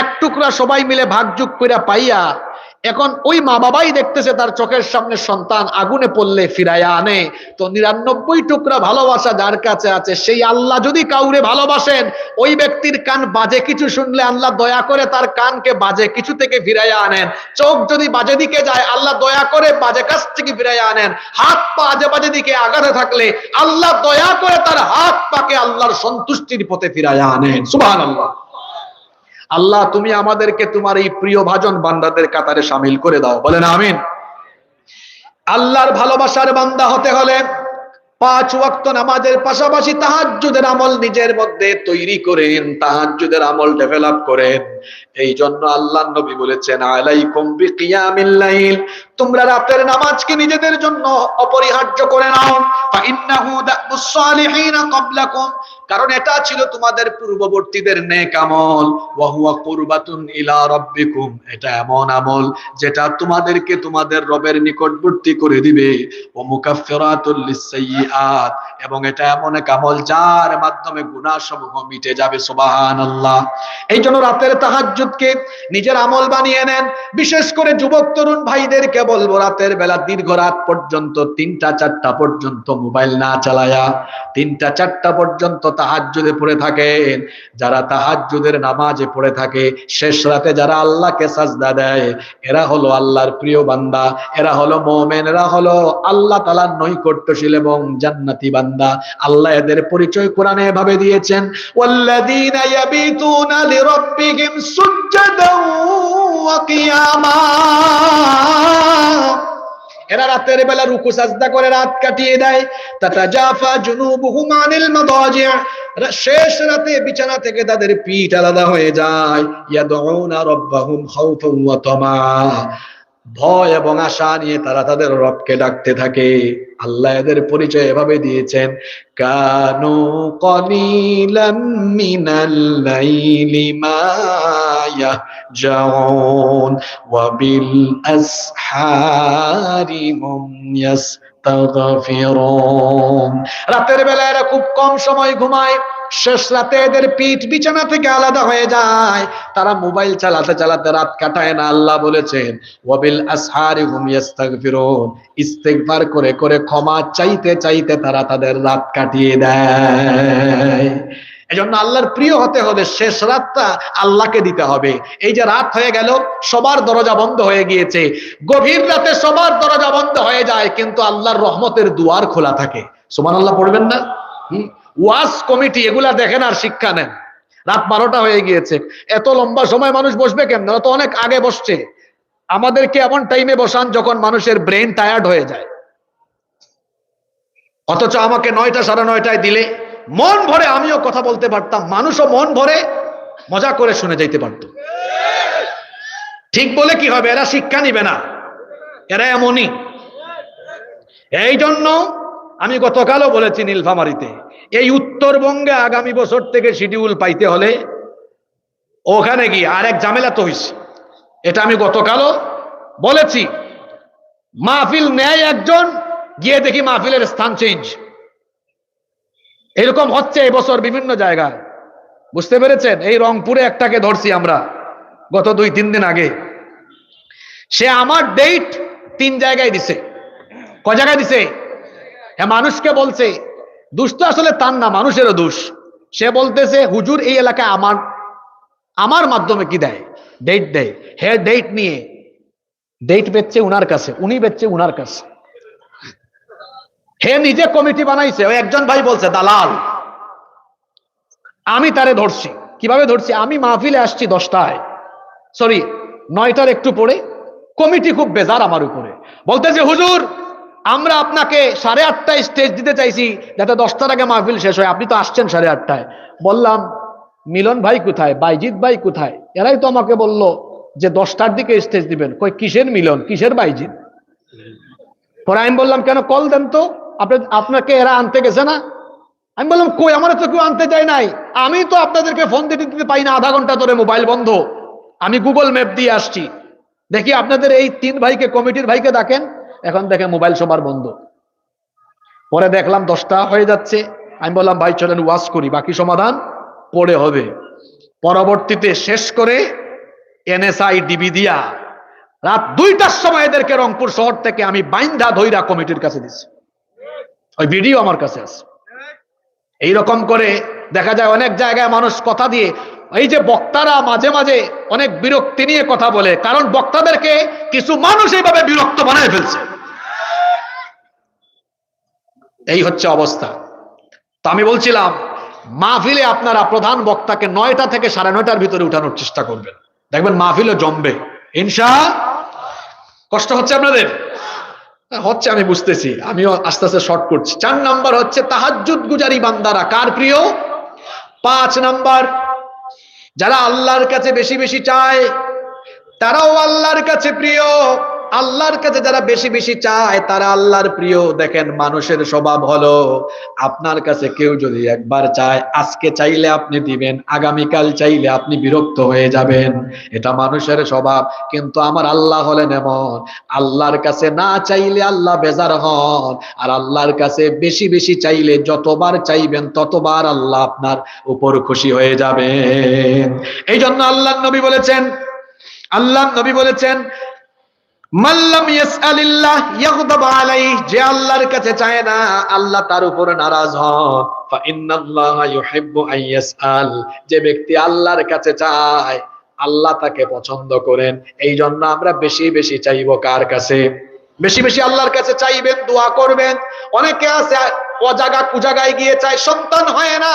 এক টুকরা সবাই মিলে ভাগযুগ করে পাইয়া এখন ওই মা বাবাই দেখতেছে তার চোখের সামনে সন্তান আগুনে পড়লে ফিরাইয়া আনে। তো নিরানব্বই টুকরা ভালোবাসা যার কাছে আছে, সেই আল্লাহ যদি কাউরে ভালোবাসেন, ওই ব্যক্তির কান বাজে কিছু শুনলে আল্লাহ দয়া করে তার কানকে বাজে কিছু থেকে ফিরাইয়া আনেন। চোখ যদি বাজে দিকে যায়, আল্লাহ দয়া করে বাজে কাছ থেকে ফিরাইয়া আনেন। হাত পা আজে বাজে দিকে আগাতে থাকলে আল্লাহ দয়া করে তার হাত পাকে আল্লাহর সন্তুষ্টির পথে ফিরাইয়া আনেন। সুবহানাল্লাহ। আল্লাহ তুমি আমাদেরকে তোমার এই প্রিয় ভাজন বান্দাদের কাতারে সামিল করে দাও। বলেন আমিন। আল্লাহর ভালোবাসার বান্দা হতে হলে পাঁচ ওয়াক্ত নামাজের পাশাপাশি তাহাজ্জুদের আমল নিজের মধ্যে তৈরি করেন, তাহাজ্জুদের আমল ডেভেলপ করেন। এই জন্য আল্লাহ নবী বলেছেন, আলাইকুম বিকিয়ামিল তোমরা রাতের নামাজকে নিজেদের জন্য অপরিহার্য করে নাও। কারণ এটা ছিল তোমাদের পূর্ববর্তীদের নেক ইলা রব্বিকুম, এটা এমন আমল যেটা তোমাদেরকে তোমাদের রবের নিকটবর্তী করে দিবে। ও এবং এটা এমন এক আমল যার মাধ্যমে গুনাহ সমূহ মিটে যাবে, সুবহানাল্লাহ। এই জন্য রাতের তাহাজ্জুদকে নিজের আমল বানিয়ে নেন। বিশেষ করে যুবক, তরুণ ভাইদেরকে বলব, রাতের বেলা দীর্ঘ রাত পর্যন্ত তিনটা, চারটা পর্যন্ত মোবাইল না চালায়া, তিনটা, চারটা পর্যন্ত তাহাজ্জুদে পড়ে থাকেন। যারা তাহাজ্জুদের নামাজে পড়ে থাকে, শেষ রাতে যারা আল্লাহকে সাজদা দেয়, এরা হলো আল্লাহর প্রিয় বান্দা, এরা হলো মোমেন, এরা হলো আল্লাহ তালার নৈকট্যশীল এবং জান্নাতি বান্দা। বান্দা। আল্লাহ এদের পরিচয় কোরআনে এভাবে দিয়েছেন, ওয়াল্লাযীনা ইয়াবিতুনা লিরাব্বিহিম সুজ্জাদান ওয়া কিয়ামা। এরা রাতের বেলা রুকু সাজদা করে রাত কাটিয়ে দেয়। তাতা জাফা জুনুবুহুম আনিল মাদাজিয়া শেষ রাতে বিছানা থেকে তাদের পিঠ আলাদা হয়ে যায়। ইয়াদউনা রাব্বাহুম খাউফান ওয়া তামা। ভয় এবং আশা নিয়ে তারা তাদের রবকে ডাকতে থাকে। আল্লাহ এদের পরিচয় এভাবে দিয়েছেন, কানু ইয়াস্তাগফিরুন। রাতের বেলা এরা খুব কম সময় ঘুমায় শেষ রাতে এদের পিঠ বিছানা থেকে আলাদা হয়ে যায়। তারা মোবাইল চালাতে চালাতে রাত কাটায় না, আল্লাহ বলেছেন, ওয়াবিল আসহারি হুম ইয়াস্তাগফিরুন। ইস্তেগফার করে করে ক্ষমা চাইতে চাইতে তারা তাদের রাত কাটিয়ে দেয়। এজন্য আল্লাহর প্রিয় হতে হলে শেষ রাতটা আল্লাহকে দিতে হবে। এই যে রাত হয়ে গেল, সবার দরজা বন্ধ হয়ে গিয়েছে। গভীর রাতে সবার দরজা বন্ধ হয়ে যায়, কিন্তু আল্লাহর রহমতের দুয়ার খোলা থাকে। সুমান আল্লাহ পড়বেন না? ওয়াজ কমিটি, এগুলা দেখেন আর শিক্ষা নেন। রাত বারোটা হয়ে গিয়েছে। এত লম্বা সময় মানুষ বসবে ওরা তো অনেক আগে বসছে। আমাদেরকে এমন টাইমে বসান যখন মানুষের ব্রেন টায়ার্ড হয়ে যায়। অথচ আমাকে নয়টা সাড়ে নয়টায় দিলে মন ভরে আমিও কথা বলতে পারতাম, মানুষও মন ভরে মজা করে শুনে যাইতে পারত। ঠিক বলে কি হবে? এরা শিক্ষা নিবে না। এরা এমনই। এই জন্য আমি গতকালও বলেছি নীলফামারিতে এই উত্তরবঙ্গে আগামী বছর থেকে শিডিউল পাইতে হলে ওখানে গিয়ে আরেক ঝামেলা তো হয়েছে এটা আমি গতকালও বলেছি। মাহফিল নেয় একজন, গিয়ে দেখি মাহফিলের স্থান চেঞ্জ এরকম হচ্ছে এবছর বিভিন্ন জায়গায়। বুঝতে পেরেছেন? এই রংপুরে একটাকে ধরছি আমরা, গত দুই, তিন দিন আগে। সে আমার ডেট তিন জায়গায় দিছে। ক জায়গায় দিছে? হ্যাঁ মানুষকে বলছে দুষ তো আসলে তার না, মানুষেরও দোষ। সে বলতেছে, হুজুর, এই এলাকায় আমার আমার মাধ্যমে কি দেয়? ডেট দেয়। হে ডেট নিয়ে। ডেট বেচছে উনার কাছে। উনি বেচছে উনার কাছে। হে নিজে কমিটি বানাইছে। ওই একজন ভাই বলছে, দালাল, আমি তারে ধরছি। কীভাবে ধরছি? আমি মাহফিলে আসছি দশটায়। সরি নয়টার একটু পরে। কমিটি খুব বেজার আমার উপরে। বলতেছে, হুজুর আমরা আপনাকে সাড়ে আটটায় স্টেজ দিতে চাইছি, যাতে দশটার আগে মাহফিল শেষ হয়। আপনি তো আসছেন সাড়ে আটটায়। বললাম, মিলন ভাই কোথায়? বাইজিৎ ভাই কোথায়? এরাই তো আমাকে বলল যে দশটার দিকে স্টেজ দিবেন। কই, কিসের মিলন? কিসের বাইজিৎ? পরে আমি বললাম, কেন কল দেন তো? আপনি, আপনাকে এরা আনতে গেছে না? আমি বললাম, কই, আমার তো কেউ আনতে যায় নাই। আমি তো আপনাদেরকে ফোন দিতে দিতে পাই না, আধা ঘণ্টা ধরে মোবাইল বন্ধ। আমি গুগল ম্যাপ দিয়ে আসছি। দেখি আপনাদের এই তিন ভাইকে, কমিটির ভাইকে ডাকেন। এখন দেখে মোবাইল সবার বন্ধ। পরে দেখলাম দশটা হয়ে যাচ্ছে। আমি বললাম, ভাই, চলেন ওয়াশ করি, বাকি সমাধান পরে হবে। পরবর্তীতে শেষ করে এনএসআই, ডিবি দিয়া রাত দুইটার সময় এদেরকে রংপুর শহর থেকে আমি বাইন্দা ধৈরা কমিটির কাছে দিচ্ছি ওই ভিডিও আমার কাছে আছে। এইরকম করে দেখা যায় অনেক জায়গায় মানুষ কথা দিয়ে, এই যে বক্তারা মাঝে মাঝে অনেক বিরক্তি নিয়ে কথা বলে, কারণ বক্তাদেরকে কিছু মানুষ এইভাবে বিরক্ত বানায় ফেলছে। এই হচ্ছে অবস্থা। তো আমি বলছিলাম, মাহফিলে আপনারা প্রধান বক্তাকে নয়টা থেকে সাড়ে নয়টার ভিতরে উঠানোর চেষ্টা করবেন। দেখবেন মাহফিলে জমবে। ইনশা, কষ্ট হচ্ছে আপনাদের? হচ্ছে, আমি বুঝতেছি। আমিও আস্তে আস্তে শর্ট করছি। চার নাম্বার হচ্ছে, তাহাজ্জুদ গুজারি বান্দারা কার প্রিয়? পাঁচ নাম্বার, যারা আল্লাহর কাছে বেশি বেশি চায়, তারাও আল্লাহর কাছে প্রিয়। আল্লাহর কাছে যারা বেশি বেশি চায়, তারা আল্লাহর প্রিয়। দেখেন মানুষের স্বভাব হলো, আপনার কাছে কেউ যদি একবার চায়, আজকে চাইলে আপনি দিবেন, আগামীকাল চাইলে আপনি বিরক্ত হয়ে যাবেন। এটা মানুষের স্বভাব, কিন্তু আমার আল্লাহ হলেন এমন, আল্লাহর কাছে না চাইলে আল্লাহ বেজার হন, আর আল্লাহর কাছে বেশি বেশি চাইলে যতবার চাইবেন, ততবার আল্লাহ আপনার উপর খুশি হয়ে যাবেন। এই জন্য আল্লাহ নবী বলেছেন আল্লাহ নবী বলেছেন মাল্লাম ইয়াসআলিল্লাহ ইয়াগদাব আলাইহি, যে আল্লাহর কাছে চায় না, আল্লাহ তার হন ফা ইন্নাল্লাহা ইউহিব্বু যে ব্যক্তি আল্লাহর কাছে চায়, আল্লাহ তাকে পছন্দ করেন। এই জন্য আমরা বেশি বেশি চাইব কার কাছে? বেশি বেশি আল্লাহর কাছে চাইবেন, দোয়া করবেন। অনেকে আছে অজাগা কুজাগায় গিয়ে চায়, সন্তান হয় না।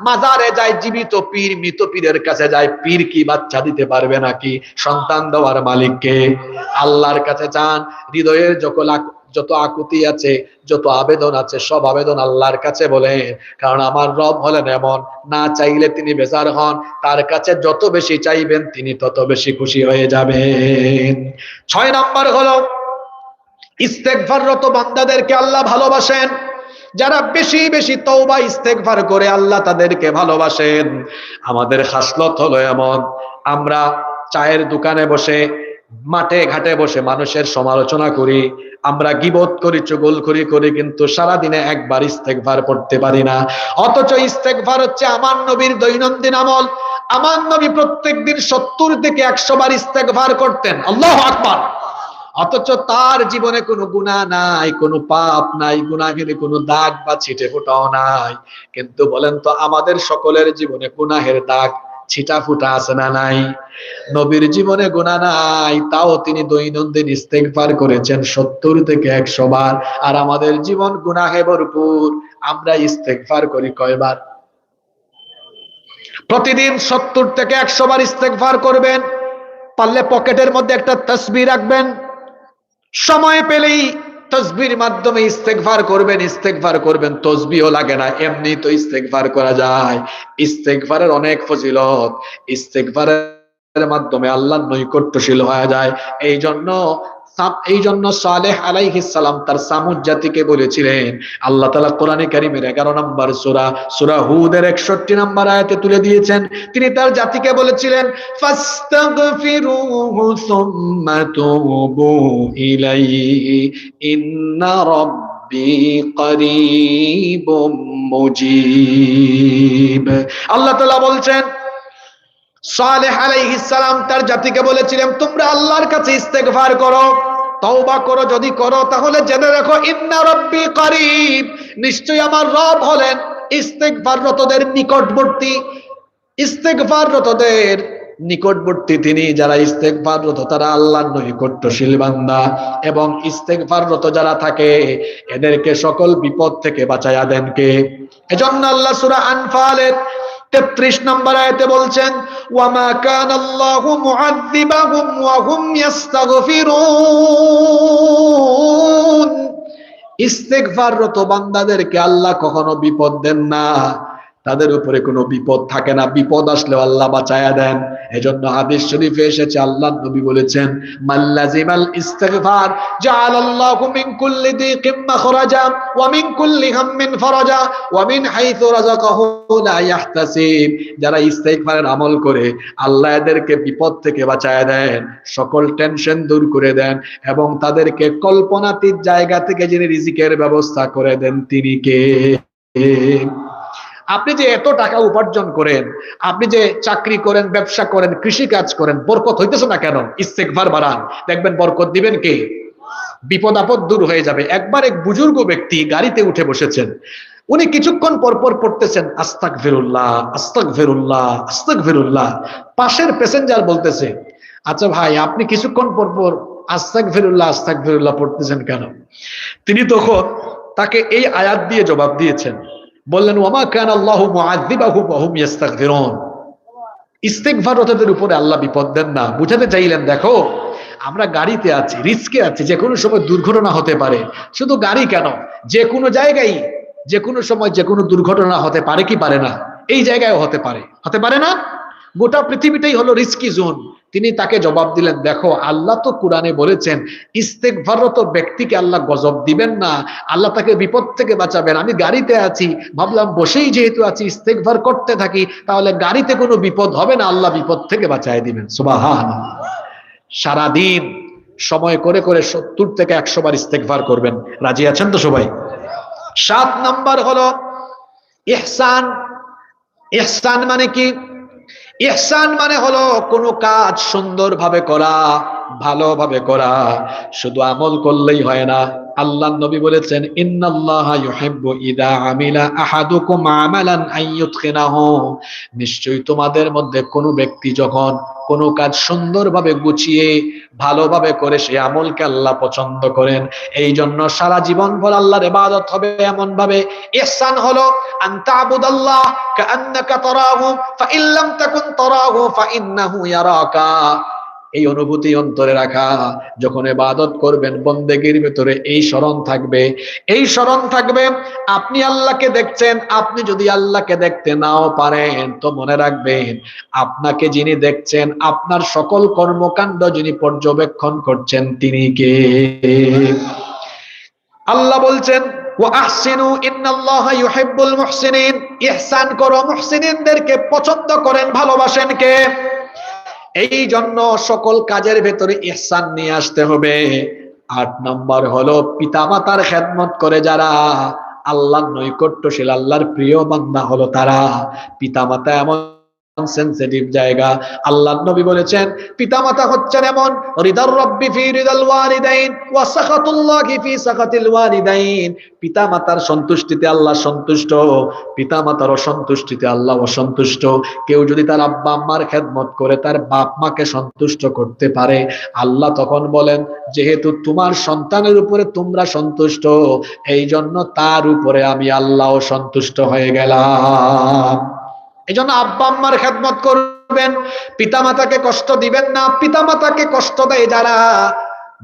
মাজারে যায়, জীবিত পীর, মৃত পীরের কাছে যায়, পীর কি বাচ্চা দিতে পারবে নাকি? সন্তান দেওয়ার মালিককে আল্লাহর কাছে চান, হৃদয়ের লাক- যত আকুতি আছে, যত আবেদন আছে, সব আবেদন আল্লাহর কাছে বলেন কারণ আমার রব হলেন এমন, না চাইলে তিনি বেজার হন, তার কাছে যত বেশি চাইবেন, তিনি তত বেশি খুশি হয়ে যাবেন। ছয় নাম্বার হলো ইস্তেকভাররত বান্দাদেরকে আল্লাহ ভালোবাসেন। যারা বেশি বেশি তওবা ইস্তেকভার করে আল্লাহ তাদেরকে ভালোবাসেন। আমাদের খাসলত হলো এমন, আমরা চায়ের দোকানে বসে, মাঠে ঘাটে বসে মানুষের সমালোচনা করি, আমরা গিবত করি, চুগল করি করি, কিন্তু সারাদিনে একবার ইস্তেকভার পড়তে পারি না। অথচ ইস্তেকভার হচ্ছে আমার নবীর দৈনন্দিন আমল। আমার নবী প্রত্যেকদিন সত্তর থেকে একশো বার ইস্তেকভার করতেন। আল্লাহ আকবার। অথচ তার জীবনে কোনো গুণা নাই, কোনো পাপ নাই, গুনাহের কোনো দাগ বা ছিটে ফোটাও নাই। কিন্তু বলেন তো, আমাদের সকলের জীবনে গুনাহের দাগ, ছিটা ফুটা আছে না নাই? নবীর জীবনে গুণা নাই, তাও তিনি দৈনন্দিন ইস্তেগফার করেছেন সত্তর থেকে একশো বার। আর আমাদের জীবন গুনাহে ভরপুর, আমরা ইস্তেগফার করি কয়বার? প্রতিদিন সত্তর থেকে একশো বার ইস্তেগফার করবেন, পারলে পকেটের মধ্যে একটা তসবি রাখবেন সময় পেলেই তসবির মাধ্যমে ইস্তেকভার করবেন ইস্তেকভার করবেন তসবিও লাগে না, এমনি তো ইস্তেকভার করা যায়। ইস্তেকভারের অনেক ফজিলত ইস্তেকভারের মাধ্যমে আল্লাহ নৈকট্যশীল হয়ে যায়। এই জন্য এই জন্য সালেহ আলাইহিস সালাম তার সামুদ জাতিকে বলেছিলেন, আল্লাহ তালা কোরআনে কারীমের 11 নম্বর সূরা সূরা হুদের 61 নম্বর আয়াতে তুলে দিয়েছেন। তিনি তার জাতিকে বলেছিলেন মুজিব। আল্লাহ তালা বলছেন, সালেহ আলাইহিস সালাম তার জাতিকে বলেছিলেন, তোমরা আল্লাহর কাছে ইস্তেগফার করো। তওবা করো, যদি করো, তাহলে জেনে রাখো, ইন্না রাব্বি করিব। নিশ্চয়ই আমার রব হলেন ইস্তেগফাররতদের নিকটবর্তী। ইস্তেগফাররতদের নিকটবর্তী তিনি যারা ইস্তেগফাররত, তারা আল্লাহর নৈকট্যশীল বান্দা। এবং ইস্তেগফাররত যারা থাকে, এদেরকে সকল বিপদ থেকে বাঁচায়া দেন কে? এজন্য আল্লাহ সূরা আনফালের 33 নম্বর আয়তে বলছেন, ওয়ামা কান আল্লাহু মুআযযিবাহুম ওয়া হুম ইস্তেগফাররত বান্দাদেরকে আল্লাহ কখনো বিপদ দেন না। তাদের উপরে কোনো বিপদ থাকে না। বিপদ আসলে আল্লাহ বাঁচায়া দেন। এজন্য হাদিস শরীফে এসেছে আল্লাহ নবী বলেছেন মাল্লাজিমাল জাআলাল্লাহু মিন কুল্লি দিকিম মাখরাজা, ওয়া মিন কুল্লি ওয়া মিন রাযাকাহু লা ইয়াহতাসিব। যারা ইস্তিগফারের আমল করে, আল্লাহ এদেরকে বিপদ থেকে বাঁচায়া দেন, সকল টেনশন দূর করে দেন, এবং তাদেরকে কল্পনাতীত জায়গা থেকে যিনি রিজিকের ব্যবস্থা করে দেন, তিনি কে? আপনি যে এত টাকা উপার্জন করেন, আপনি যে চাকরি করেন, ব্যবসা করেন কৃষি কাজ করেন, বরকত হইতেছে না কেন? ইস্তেকভার বাড়ান। দেখবেন বরকত দিবেন কে? বিপদ আপদ দূর হয়ে যাবে। একবার এক বুজুর্গ ব্যক্তি গাড়িতে উঠে বসেছেন। উনি কিছুক্ষণ পর পর পড়তেছেন আস্তাক ফেরুল্লাহ আস্তাক ফেরুল্লাহ আস্তাক ফেরুল্লাহ পাশের প্যাসেঞ্জার বলতেছে আচ্ছা ভাই, আপনি কিছুক্ষণ পর পর আস্তাক ফেরুল্লাহ আস্তাক ফেরুল্লাহ পড়তেছেন কেন? তিনি তখন তাকে এই আয়াত দিয়ে জবাব দিয়েছেন বললেন ওমা কান আল্লাহ ইস্তেগফারতদের উপরে আল্লাহ বিপদ দেন না। বুঝাতে চাইলেন, দেখো, আমরা গাড়িতে আছি, রিস্কে আছি যে কোনো সময় দুর্ঘটনা হতে পারে। শুধু গাড়ি কেন? যে কোনো জায়গায় যে কোনো সময় যে কোনো দুর্ঘটনা হতে পারে কি পারে না? এই জায়গায় হতে পারে। হতে পারে না? গোটা পৃথিবীটাই হলো রিস্কি জোন তিনি তাকে জবাব দিলেন, দেখো, আল্লাহ তো কোরআনে বলেছেন ইস্তেকভারত ব্যক্তিকে আল্লাহ গজব দিবেন না। আল্লাহ তাকে বিপদ থেকে বাঁচাবেন। আমি গাড়িতে আছি, ভাবলাম বসেই যেহেতু আছি ইস্তেকভার করতে থাকি, তাহলে গাড়িতে কোনো বিপদ হবে না, আল্লাহ বিপদ থেকে বাঁচায় দিবেন। সুবাহান সারাদিন সময় করে করে সত্তর থেকে একশো বার ইস্তেকভার করবেন। রাজি আছেন তো সবাই? সাত নাম্বার হলো, ইহসান। ইহসান মানে কি? ইহসান মানে হলো কোনো কাজ সুন্দরভাবে করা ভালোভাবে করা। শুধু আমল করলেই হয় না। আল্লাহ নবী বলেছেন তোমাদের মধ্যে কোনো ব্যক্তি যখন কোনো কাজ সুন্দরভাবে গুছিয়ে, ভালোভাবে করে সে আমলকে আল্লাহ পছন্দ করেন। এই জন্য সারা জীবন ভর আল্লাহর ইবাদত হবে এমন ভাবে ইহসান হলো, আন এই অনুভূতি অন্তরে রাখা। যখন ইবাদত করবেন, বন্দেগীর ভিতরে এই স্মরণ থাকবে। এই স্মরণ থাকবে, আপনি আল্লাহকে দেখছেন, আপনি যদি আল্লাহকে দেখতে নাও পারেন, তো মনে রাখবেন, আপনাকে যিনি দেখছেন, আপনার সকল কর্মকাণ্ড যিনি পর্যবেক্ষণ করছেন, তিনি কে? আল্লাহ বলছেন ইহসান করো, মুহসিনিনদেরকে পছন্দ করেন, ভালোবাসেন কে? এই জন্য সকল কাজের ভেতরে ইহসান নিয়ে আসতে হবে। আট নম্বর হলো, পিতামাতার খেদমত করে যারা আল্লাহর নৈকট্যশীল, আল্লাহর প্রিয় বান্দা হলো তারা। পিতামাতা এমন জায়গা। আল্লাহ নবী বলেছেন, পিতামাতা হচ্ছেন এমন, রিদার রব্বি ফি রিদাল ওয়ালিদাইন ওয়া সাখাতুল্লাহি ফি সাখাতিল ওয়ালিদাইন। পিতামাতার সন্তুষ্টিতে আল্লাহ সন্তুষ্ট, পিতামাতার অসন্তুষ্টিতে আল্লাহ অসন্তুষ্ট। কেউ যদি তার আব্বা আম্মার খেদমত করে, তার বাপ মাকে সন্তুষ্ট করতে পারে। আল্লাহ তখন বলেন, যেহেতু তোমার সন্তানের উপরে তোমরা সন্তুষ্ট এই জন্য তার উপরে আমি আল্লাহ সন্তুষ্ট হয়ে গেলাম। এই জন্য আব্বা আম্মার খেদমত করবেন পিতা মাতাকে কষ্ট দিবেন না পিতা মাতাকে কষ্ট দেয় যারা।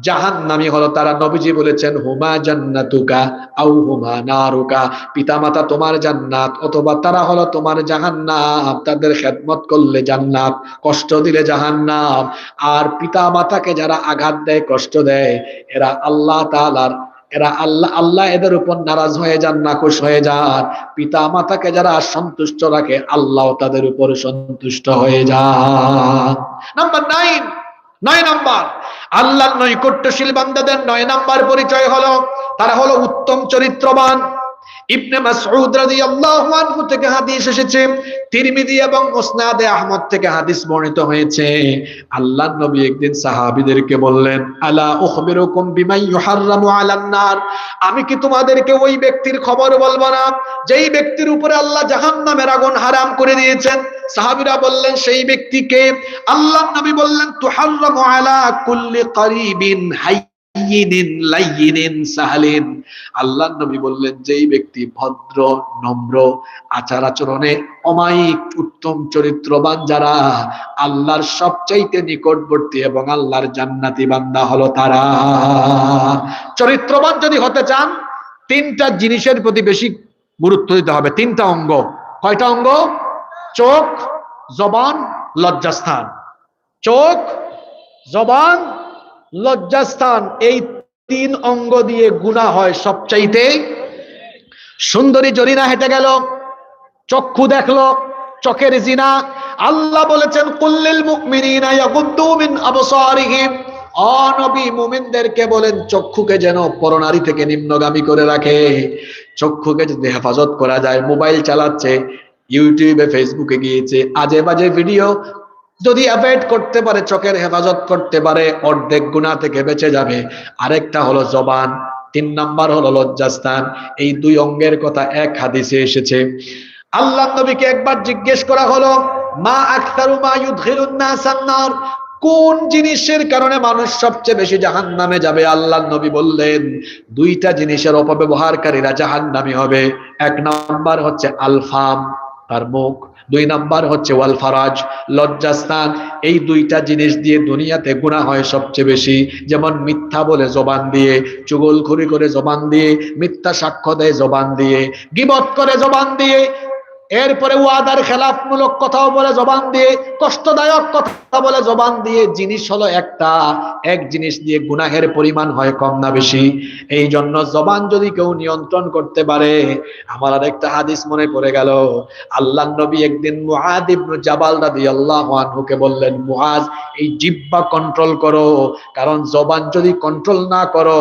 জাহান নামি হলো তারা, নবীজি বলেছেন, হুমা জান্নাতুকা আউ হুমা নারুকা। পিতামাতা তোমার জান্নাত অথবা তারা হলো তোমার জাহান্নাম। তাদের খেদমত করলে জান্নাত, কষ্ট দিলে জাহান্নাম। আর পিতা মাতাকে যারা আঘাত দেয়, কষ্ট দেয়, এরা আল্লাহ তাআলার এরা আল্লাহ আল্লাহ এদের উপর নারাজ হয়ে যান নাকুশ হয়ে যান। পিতা মাতাকে যারা সন্তুষ্ট রাখে, আল্লাহ তাদের উপর সন্তুষ্ট হয়ে যান। নাম্বার নাইন নয় নাম্বার। আল্লাহ নৈকট্যশীল বান্দাদের নয় নাম্বার পরিচয় হলো, তারা হলো উত্তম চরিত্রবান। ইবনে মাসউদ রাদিয়াল্লাহু আনহু থেকে হাদিস এসেছে, তিরমিজি এবং মুসনাদে আহমদ থেকে হাদিস বর্ণিত হয়েছে। আল্লাহ নবী একদিন সাহাবীদেরকে বললেন, আলা উখবিরুকুম বিমা ইউহাররামু আলান নার? আমি কি তোমাদেরকে ওই ব্যক্তির খবর বলব না, যেই ব্যক্তির উপরে আল্লাহ জাহান্নামের আগুন হারাম করে দিয়েছেন? সাহাবীরা বললেন, সেই ব্যক্তিকে আল্লাহ নবী বললেন, তুহাররামু আলা কুল্লি করিবিন হাই ভদ্র, নম্র আচার আচরণে অমায়িক, উত্তম, চরিত্রবান যারা সবচাইতে নিকটবর্তী এবং আল্লাহর জান্নাতি বান্দা হলো তারা। চরিত্রবান যদি হতে চান, তিনটা জিনিসের প্রতি বেশি গুরুত্ব দিতে হবে। তিনটা অঙ্গ। কয়টা অঙ্গ? চোখ, জবান, লজ্জাস্থান। চোখ, জবান লজ্জাস্থান, এই তিন অঙ্গ দিয়ে গুণা হয় সবচাইতে। সুন্দরী জরিনা হেঁটে গেল, চক্ষু দেখল, চোখের জিনা। আল্লাহ বলেছেন, কুল্লিল মুমিনিনা ইয়াগুদ্দু মিন আবসারিহিম। অনবী মুমিনদেরকে বলেন, চক্ষুকে যেন পরনারী থেকে নিম্নগামী করে রাখে। চক্ষুকে যদি হেফাজত করা যায়, মোবাইল চালাচ্ছে, ইউটিউবে, ফেসবুকে গিয়েছে আজে বাজে ভিডিও যদি অ্যাভয়েড করতে পারে, চোখের হেফাজত করতে পারে, অর্ধেক গুণা থেকে বেঁচে যাবে। আরেকটা হলো জবান, তিন নাম্বার হলো লজ্জাস্থান। এই দুই অঙ্গের কথা এক হাদিসে এসেছে। আল্লাহ নবীকে একবার জিজ্ঞেস করা হলো, মা আক্তারু মা ইউদখিলুন নাসান নার কোন জিনিসের কারণে মানুষ সবচেয়ে বেশি জাহান নামে যাবে? আল্লাহ নবী বললেন, দুইটা জিনিসের অপব্যবহারকারীরা জাহান নামে হবে। এক নাম্বার হচ্ছে আলফাম, তার মুখ। দুই নাম্বার হচ্ছে ওয়াল ফারাজ, লজ্জাস্থান। এই দুইটা জিনিস দিয়ে দুনিয়াতে গুণা হয় সবচেয়ে বেশি। যেমন মিথ্যা বলে জবান দিয়ে, চুগলখুরি করে জবান দিয়ে, মিথ্যা সাক্ষ্য দেয় জবান দিয়ে, গিবত করে জবান দিয়ে এরপরে ওয়াদার খেলাফমূলক কথাও বলে জবান দিয়ে, কষ্টদায়ক কথা বলে জবান দিয়ে, জিনিস হলো একটা। এক জিনিস দিয়ে গুনাহের পরিমাণ হয় কম না বেশি। এই জন্য জবান যদি কেউ নিয়ন্ত্রণ করতে পারে, আমার আর একটা হাদিস মনে পড়ে গেল। আল্লাহ নবী একদিন ইবনে জাবাল রাদিয়াল্লাহু আনহুকে বললেন মুআজ এই জিব্বা কন্ট্রোল করো। কারণ জবান যদি কন্ট্রোল না করো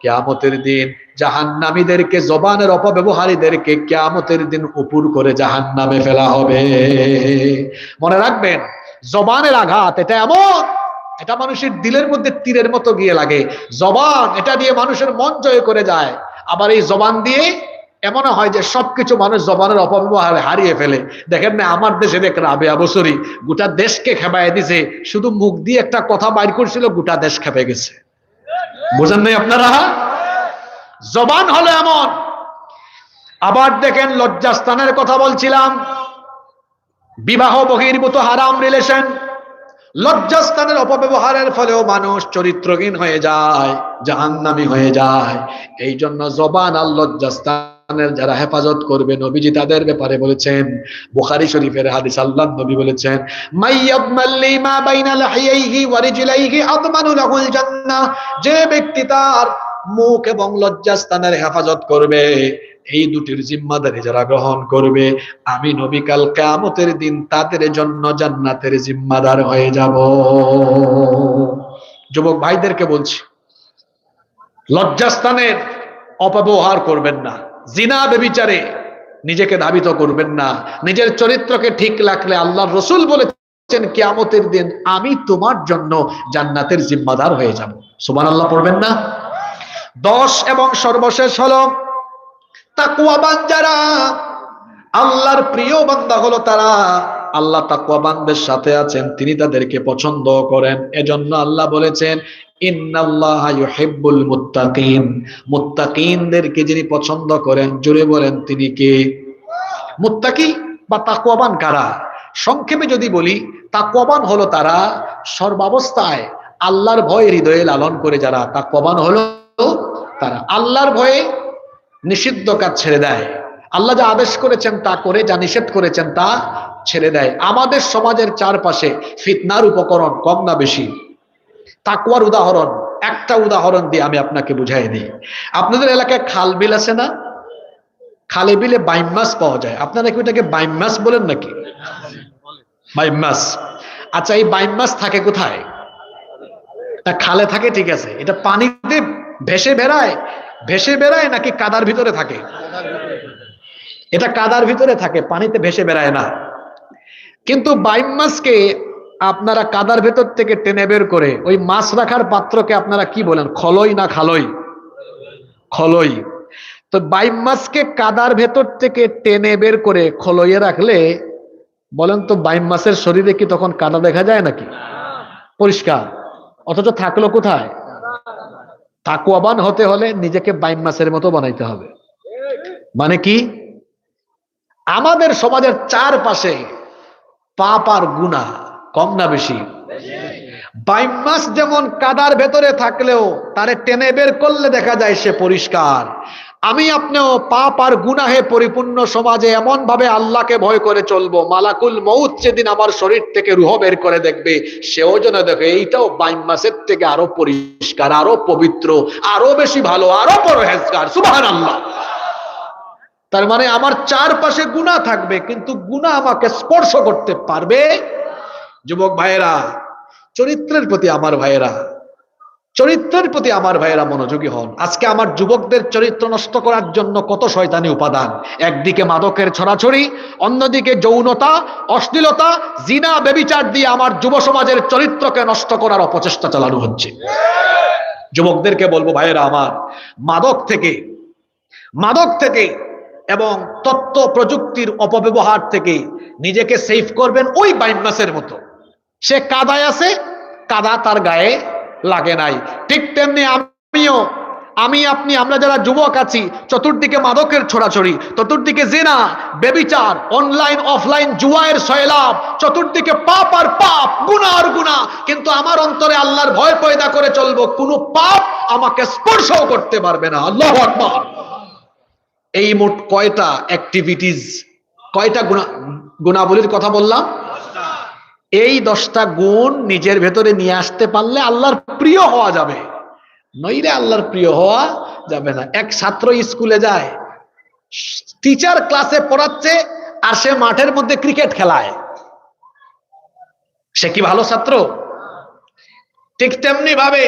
কিয়ামতের দিন জাহান্নামীদেরকে, জবানের অপব্যবহারীদেরকে কিয়ামতের দিন উপর করে জাহান্নামে ফেলা হবে। মনে রাখবেন, জবানের আঘাত এটা এমন, এটা মানুষের দিলের মধ্যে তীরের মতো গিয়ে লাগে। জবান এটা দিয়ে মানুষের মন জয় করে যায়। আবার এই জবান দিয়ে এমন হয় যে সবকিছু মানুষ জবানের অপব্যবহার হারিয়ে ফেলে। দেখেন না, আমার দেশে দেখ রাবেয়া বছরই গোটা দেশকে খেপায় দিছে, শুধু মুখ দিয়ে একটা কথা বাইর করছিল, গোটা দেশ খেপে গেছে। বুঝেন নাই আপনারা? জবান হলো এমন। আবার দেখেন লজ্জাস্থানের কথা বলছিলাম। বিবাহ বহির্ভূত হারাম রিলেশন লজ্জাস্থানের অপব্যবহারের ফলেও মানুষ চরিত্রহীন হয়ে যায়, জাহান্নামী হয়ে যায়। এই জন্য জবান আর লজ্জাস্থানের যারা হেফাজত করবে, নবীজি তাদের ব্যাপারে বলেছেন, বুখারী শরীফের হাদিস আল্লাহ নবী বলেছেন মাইয়াবমাল্লি মা বাইনা লাহিয়াইহি ওয়া রিজলাইহি আদমানু লাহুল জান্নাহ যে ব্যক্তি তার মুখ এবং লজ্জাস্থানের হেফাজত করবে, এই দুটির জিম্মাদারি যারা গ্রহণ করবে, আমি নবী কাল কেয়ামতের দিন তাদের জন্য জান্নাতের জিম্মাদার হয়ে যাব। যুবক ভাইদেরকে বলছি, লজ্জাস্থানের অপব্যবহার করবেন না। জিনা বেবিচারে নিজেকে ধাবিত করবেন না। নিজের চরিত্রকে ঠিক রাখলে আল্লাহর রসুল বলেছেন, কিয়ামতের দিন আমি তোমার জন্য জান্নাতের জিম্মাদার হয়ে যাব। সুমান আল্লাহ পড়বেন না? দশ এবং সর্বশেষ হলো তাকুয়াবান যারা আল্লাহর প্রিয় বান্দা হলো তারা। আল্লাহ তাকুয়াবানদের সাথে আছেন, তিনি তাদেরকে পছন্দ করেন। এজন্য আল্লাহ বলেছেন যিনি পছন্দ করেন জুড়ে বলেন তিনি কে? মুত্তাকি বা তাকুয়াবান কারা? সংক্ষেপে যদি বলি তাকুয়াবান হলো তারা সর্বাবস্থায় আল্লাহর ভয় হৃদয়ে লালন করে যারা তাকুয়াবান হলো, তারা আল্লাহর ভয়ে নিষিদ্ধ কাজ ছেড়ে দেয়। আল্লাহ যা আদেশ করেছেন তা করে, যা নিষেধ করেছেন তা ছেড়ে দেয়। আমাদের সমাজের চারপাশে ফিতনার উপকরণ কম না বেশি। তাকুয়ার উদাহরণ। একটা উদাহরণ দিয়ে আমি আপনাকে বুঝাই দিই। আপনাদের এলাকায় খাল বিল আছে না? খালে বিলে বাইম মাছ পাওয়া যায়। আপনারা কি ওটাকে বাইম মাছ বলেন নাকি? বাইম মাছ। আচ্ছা এই বাইম মাছ থাকে কোথায়? তা খালে থাকে, ঠিক আছে। এটা পানিতে ভেসে বেড়ায়? ভেসে বেড়ায় নাকি কাদার ভিতরে থাকে? এটা কাদার ভিতরে থাকে, পানিতে ভেসে বেড়ায় না। কিন্তু বাইম মাছকে আপনারা কাদার ভেতর থেকে টেনে বের করে ওই মাছ রাখার পাত্রকে আপনারা কি বলেন? খলই না খালই? খলই। তো বাইম মাছকে কাদার ভেতর থেকে টেনে বের করে খলইয়ে রাখলে, বলেন তো বাইম মাছের শরীরে কি তখন কাদা দেখা যায় নাকি? পরিষ্কার। অথচ থাকল কোথায়? তাকুয়াবান হতে হলে নিজেকে বাইম মাছের মতো বানাইতে হবে। মানে কি? আমাদের সমাজের চারপাশে পাপ আর গুণা কম না বেশি? বাইম মাছ যেমন কাদার ভেতরে থাকলেও তারে টেনে বের করলে দেখা যায় সে পরিষ্কার। আমি আপনিও পাপ আর গুনাহে পরিপূর্ণ সমাজে এমন ভাবে আল্লাহকে ভয় করে চলবো, মালাকুল মৌত যেদিন আমার শরীর থেকে রুহ বের করে দেখবে, সেও যেন দেখে এইটাও বাইম মাসের থেকে আরও পরিষ্কার, আরও পবিত্র, আরও বেশি ভালো, আরও পরহেজগার সুবাহান আল্লাহ তার মানে আমার চারপাশে গুণা থাকবে, কিন্তু গুণা আমাকে স্পর্শ করতে পারবে যুবক ভাইয়েরা, চরিত্রের প্রতি আমার ভাইয়েরা, চরিত্রের প্রতি আমার ভাইয়েরা মনোযোগী হন। আজকে আমার যুবকদের চরিত্র নষ্ট করার জন্য কত শয়তানি উপাদান। একদিকে মাদকের ছড়াছড়ি, অন্যদিকে যৌনতা, অশ্লীলতা, জিনা বেবিচার দিয়ে আমার যুব সমাজের চরিত্রকে নষ্ট করার অপচেষ্টা চালানো হচ্ছে। যুবকদেরকে বলব, ভাইয়েরা আমার, মাদক থেকে মাদক থেকে এবং তথ্য প্রযুক্তির অপব্যবহার থেকে নিজেকে সেফ করবেন ওই বাইমাসের মতো। সে কাদায় আছে, কাদা তার গায়ে লাগে নাই। ঠিক তেমনি আমিও, আমি, আপনি, আমরা যারা যুবক আছি, চতুর্দিকে মাদকের ছড়াছড়ি, চতুর্দিকে জেনা, বেবিচার অনলাইন অফলাইন জুয়ায়ের সয়লাভ চতুর্দিকে পাপ আর পাপ গুনাহ আর গুনাহ কিন্তু আমার অন্তরে আল্লাহর ভয় পয়দা করে চলবো, কোনো পাপ আমাকে স্পর্শও করতে পারবে না। আল্লাহ আকবার। এই মোট কয়টা অ্যাক্টিভিটিস কয়টা গুণা গুণাবলীর কথা বললাম? এই দশটা গুণ নিজের ভেতরে নিয়ে আসতে পারলে আল্লাহর প্রিয় হওয়া যাবে। নইলে আল্লাহর প্রিয় হওয়া যাবে না। এক ছাত্র স্কুলে যায়, টিচার ক্লাসে পড়াচ্ছে আর সে মাঠের মধ্যে ক্রিকেট খেলায়। সে কি ভালো ছাত্র? ঠিক তেমনি ভাবে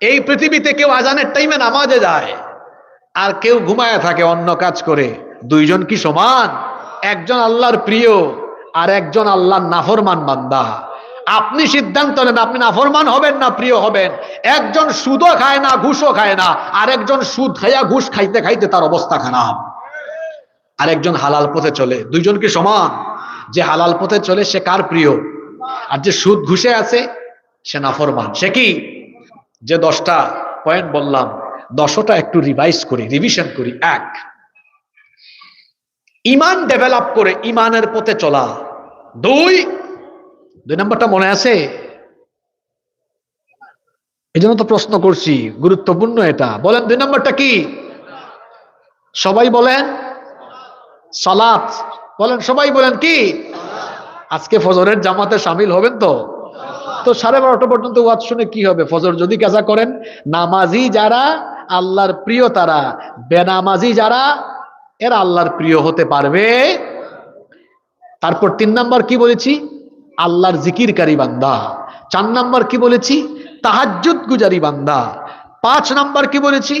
এই পৃথিবীতে কেউ আজানের টাইমে নামাজে যায় আর কেউ ঘুমায় থাকে অন্য কাজ করে। দুইজন কি সমান? একজন আল্লাহর প্রিয় আর একজন আল্লাহ নাফরমান বান্দা। আপনি সিদ্ধান্ত নেন, আপনি নাফরমান হবেন না প্রিয় হবেন। একজন সুদও খায় না, ঘুষও খায় না। আর একজন সুদ খাইয়া ঘুষ খাইতে খাইতে তার অবস্থা খারাপ। আর একজন হালাল পথে চলে। দুইজন কি সমান? যে হালাল পথে চলে, সে কার প্রিয়? আর যে সুদ ঘুষে আছে, সে নাফরমান। সে কি? যে দশটা পয়েন্ট বললাম, দশটা একটু রিভাইজ করি রিভিশন করি। এক, ইমান ডেভেলপ করে ইমানের পথে চলা। দুই দুই নম্বরটা মনে আছে? এই জন্য তো প্রশ্ন করছি, গুরুত্বপূর্ণ এটা। বলেন, দুই নম্বরটা কি? সবাই বলেন, সালাত। বলেন, সবাই বলেন কি? আজকে ফজরের জামাতে সামিল হবেন তো? তো সাড়ে বারোটা পর্যন্ত ওয়াজ শুনে কি হবে? ফজর যদি কাজা করেন, নামাজি যারা আল্লাহর প্রিয় তারা, বেনামাজি যারা, এরা আল্লাহর প্রিয় হতে পারবে। তারপর তিন নাম্বার কি বলেছি? আল্লাহর জিকিরকারী বান্দা। চার নাম্বার কি বলেছি? তাহাজ্জুদ গুজারি বান্দা। পাঁচ নাম্বার কি বলেছি?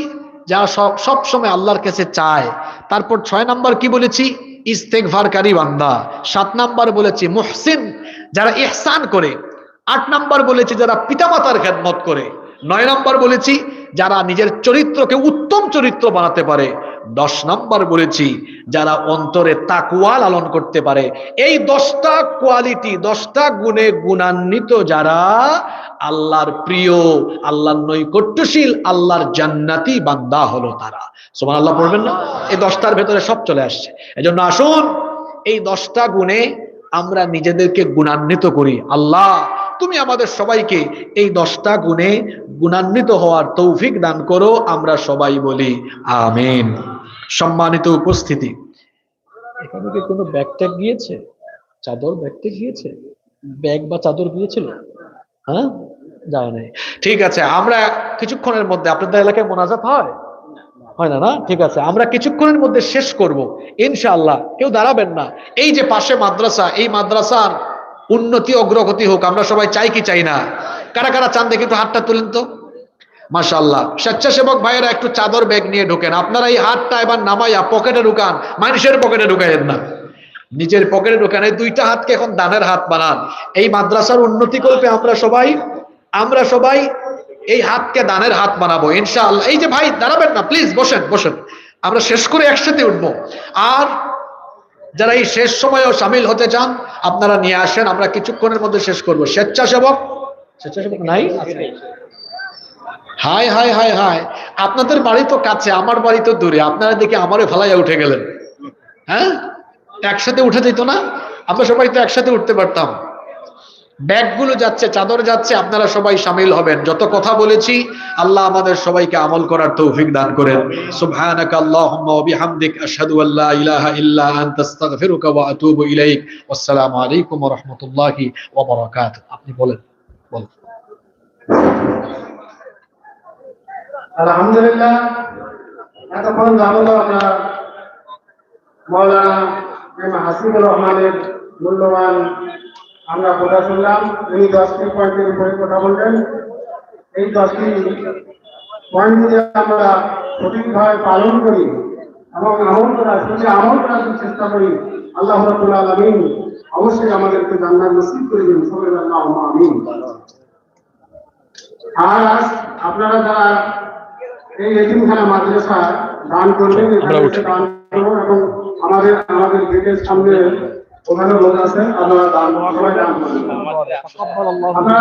যারা সব সব সময় আল্লাহর কাছে চায়। তারপর ছয় নাম্বার কি বলেছি? ইস্তেকভারকারী বান্দা। সাত নাম্বার বলেছি মুহসিন, যারা ইহসান করে। আট নাম্বার বলেছি যারা পিতামাতার খেদমত করে। নয় নাম্বার বলেছি যারা নিজের চরিত্রকে উত্তম চরিত্র বানাতে পারে। দশ নাম্বার বলেছি, যারা অন্তরে তাকুয়া লালন করতে পারে। এই দশটা কোয়ালিটি, দশটা গুণে গুণান্বিত যারা, আল্লাহর প্রিয়, আল্লাহর নৈকট্যশীল, আল্লাহর জান্নাতি বান্দা হলো তারা। সোমান আল্লাহ পড়বেন না? এই দশটার ভেতরে সব চলে আসছে। এজন্য আসুন, এই দশটা গুণে আমরা নিজেদেরকে গুণান্বিত করি। আল্লাহ, তুমি আমাদের সবাইকে এই দশটা গুণে গুণান্বিত হওয়ার তৌফিক দান করো, আমরা সবাই বলি, আমিন। সম্মানিত উপস্থিতি। এখানে কি কোনো ব্যাগ ট্যাগ গিয়েছে? চাদর ব্যাগ ট্যাগ গিয়েছে? ব্যাগ বা চাদর গিয়েছিল? হ্যাঁ? যায় নাই। ঠিক আছে আমরা কিছুক্ষণের মধ্যে আপনাদের এলাকায় মোনাজাত হয়? হয় না না? ঠিক আছে আমরা কিছুক্ষণের মধ্যে শেষ করব ইনশাআল্লাহ। কেউ দাঁড়াবেন না। এই যে পাশে মাদ্রাসা এই মাদ্রাসার উন্নতি অগ্রগতি হোক আমরা সবাই চাই কি চাই না? কারা কারা চান দেখি একটু হাতটা তুলেন তো। মাশাল্লাহ স্বেচ্ছাসেবক ভাইয়েরা একটু চাদর ব্যাগ নিয়ে ঢোকেন। আপনারা এই হাতটা এবার নামাইয়া পকেটে ঢুকান। মানুষের পকেটে ঢুকাইয়েন না। নিজের পকেটে ঢুকান। এই দুইটা হাতকে এখন দানের হাত বানান। এই মাদ্রাসার উন্নতি করবে আমরা সবাই আমরা সবাই এই হাতকে দানের হাত বানাবো, ইনশাআল্লাহ। এই যে ভাই, দাঁড়াবেন না প্লিজ বসেন বসেন। আমরা শেষ করে একসাথে উঠবো। আর যারা এই শেষ সময়েও সামিল হতে চান, আপনারা নিয়ে আসেন। আমরা কিছুক্ষণের মধ্যে শেষ করব। স্বেচ্ছাসেবক? স্বেচ্ছাসেবক নাই? Hi hi hi hi. আপনাদের বাড়ি তো কাছে, আমার বাড়ি তো দূরে। আপনারা দেখে আমারও ফেলাইয়া উঠে গেলেন। হ্যাঁ? একসাথে উঠে যেত না? আমরা সবাই তো একসাথে উঠতে পারতাম। ব্যাগগুলো যাচ্ছে, চাদর যাচ্ছে, আপনারা সবাই সামিল হবেন। যত কথা বলেছি, আল্লাহ আমাদের সবাইকে আমল করার তৌফিক দান করেন। সুবহানাকা আল্লাহুম্মা ওয়া বিহামদিক, আশহাদু আল্লা ইলাহা ইল্লা আনতা, আস্তাগফিরুকা ওয়া আতুবু ইলাইক। আসসালামু আলাইকুম ওয়া রাহমাতুল্লাহি ওয়া বারাকাতুহু। আপনি বলেন বলেন। আলহামদুলিল্লাহ। এতক্ষণ জানলো আমরা মৌলানা হাসিবুর রহমানের মূল্যবান আমরা কথা শুনলাম। উনি দশটি পয়েন্টের উপরে কথা বলবেন। এই দশটি পয়েন্ট যদি আমরা সঠিকভাবে পালন করি এবং আমল করার সঙ্গে আমল করার চেষ্টা করি, আল্লাহ রাব্বুল আলামিন অবশ্যই আমাদেরকে জান্নাত নসিব করে দিন সবাই আল্লাহ আমিন আর আজ আপনারা যারা এই এতিমখানা মাদ্রাসা দান করবেন এসে দান করব এবং আমাদের আমাদের গেটের সামনে ওখানে লোক আছে আপনারা দান সবাই দান করবেন আপনারা